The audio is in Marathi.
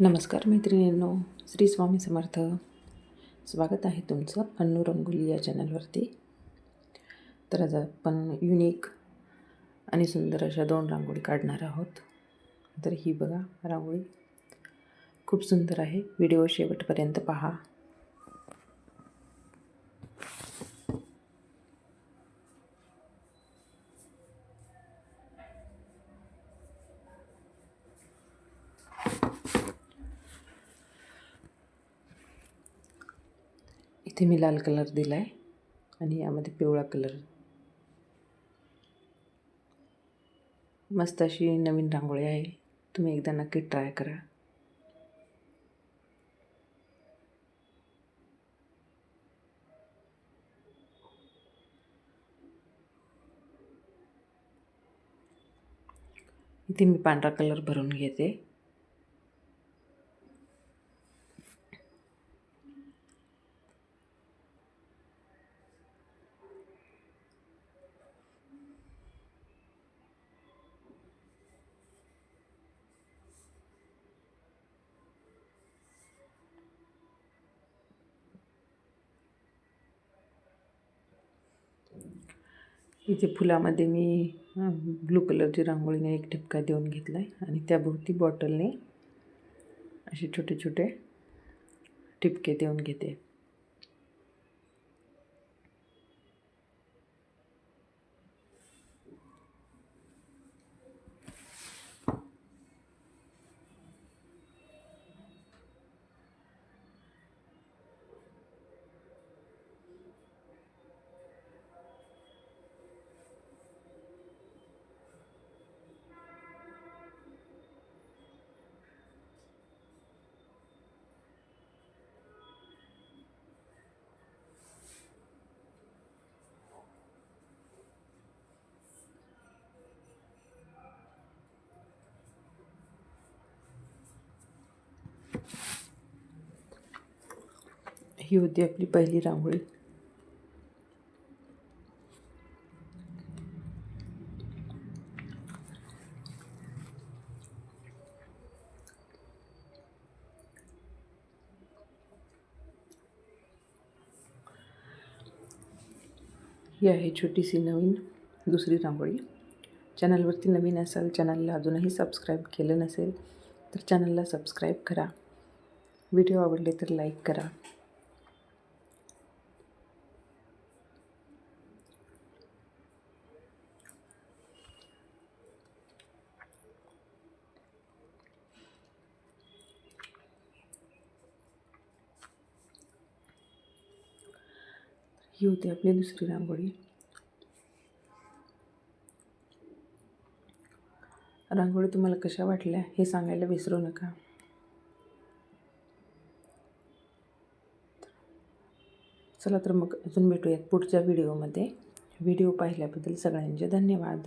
नमस्कार मैत्रिणींनो श्री स्वामी समर्थ. स्वागत आहे तुमचं अन्नू रंगोली या चॅनलवरती तर आज आपण युनिक आणि सुंदर अशा दोन रांगोळी काढणार आहोत. तर ही बघा रांगोळी खूप सुंदर आहे. व्हिडिओ शेवटपर्यंत पहा. इथे मी लाल कलर दिला आहे आणि यामध्ये पिवळा कलर. मस्त अशी नवीन रांगोळी आहे. तुम्ही एकदा नक्की ट्राय करा. इथे मी पांढरा कलर भरून घेते. इथे फुलामध्ये मी ब्लू कलरची रांगोळीने एक ठिपका देऊन घेतला आहे आणि त्याभोवती बॉटलने असे छोटे छोटे ठिपके देऊन घेते. ही होती आपली पहिली रांगोळी. ही आहे छोटीशी नवीन दुसरी रांगोळी. चॅनलवरती नवीन असाल चॅनलला अजूनही सबस्क्राईब केलं नसेल तर चॅनलला सबस्क्राईब करा. व्हिडिओ आवडले तर लाईक करा. ही होती आपली दुसरी रांगोळी. रांगोळी तुम्हाला कशा वाटल्या हे सांगायला विसरू नका. चला तर मग अजून भेटूयात पुढच्या व्हिडिओमध्ये. व्हिडिओ पाहिल्याबद्दल सगळ्यांचे धन्यवाद.